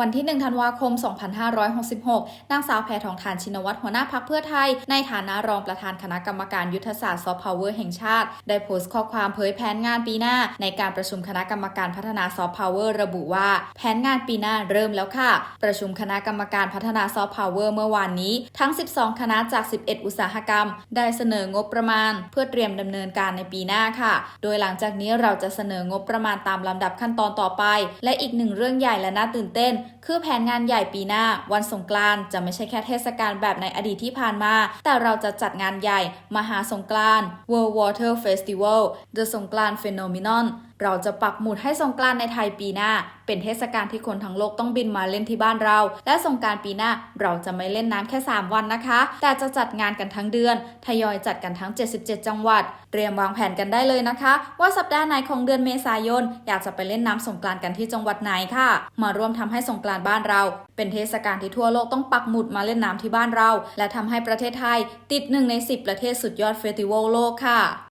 วันที่ 1 ธันวาคม 2566 นางสาวแพทองทานชินวัตรหัวหน้าพักเพื่อไทย ในฐานะรองประธานคณะกรรมการยุทธศาสตร์ซอฟต์พาวเวอร์แห่งชาติ ได้โพสต์ข้อความเผยแผนงานปีหน้า ในการประชุมคณะกรรมการพัฒนาซอฟต์พาวเวอร์ระบุว่า แผนงานปีหน้าเริ่มแล้วค่ะ ประชุมคณะกรรมการพัฒนาซอฟต์พาวเวอร์เมื่อวานนี้ ทั้ง 12 คณะจาก 11 อุตสาหกรรม ได้เสนองบประมาณ เพื่อเตรียมดำเนินการในปีหน้าค่ะ โดยหลังจากนี้เราจะเสนองบประมาณตามลำดับขั้นตอนต่อไป และอีกหนึ่งเรื่องใหญ่และน่าตื่นเต้นคือแผนงานใหญ่ปีหน้า วันสงกรานต์จะไม่ใช่แค่เทศกาลแบบในอดีตที่ผ่านมา แต่เราจะจัดงานใหญ่ มหาสงกรานต์ World Water Festival The สงกรานต์ Phenomenon เราจะปักหมุดให้สงกรานในไทยปีหน้า เป็นเทศกาลที่คนทั้งโลกต้องบินมาเล่นที่บ้านเรา และสงกรารปีหน้าเราจะไม่เล่นน้ำแค่ 3 วันนะคะ แต่จะจัดงานกันทั้งเดือน ทยอยจัดกันทั้ง 77 จังหวัด เตรียมวางแผนกันได้เลยนะคะ ว่าสัปดาห์ไหนของเดือนเมษายน อยากจะไปเล่นน้ำสงกรานกันที่จังหวัดไหนค่ะ มาร่วมทำให้สงกรานบ้านเรา เป็นเทศกาลที่ทั่วโลกต้องปักหมุดมาเล่นน้ำที่บ้านเรา และทำให้ประเทศไทย ติดหนึ่งใน 10 ประเทศสุดยอดเฟสติวัลโลกค่ะ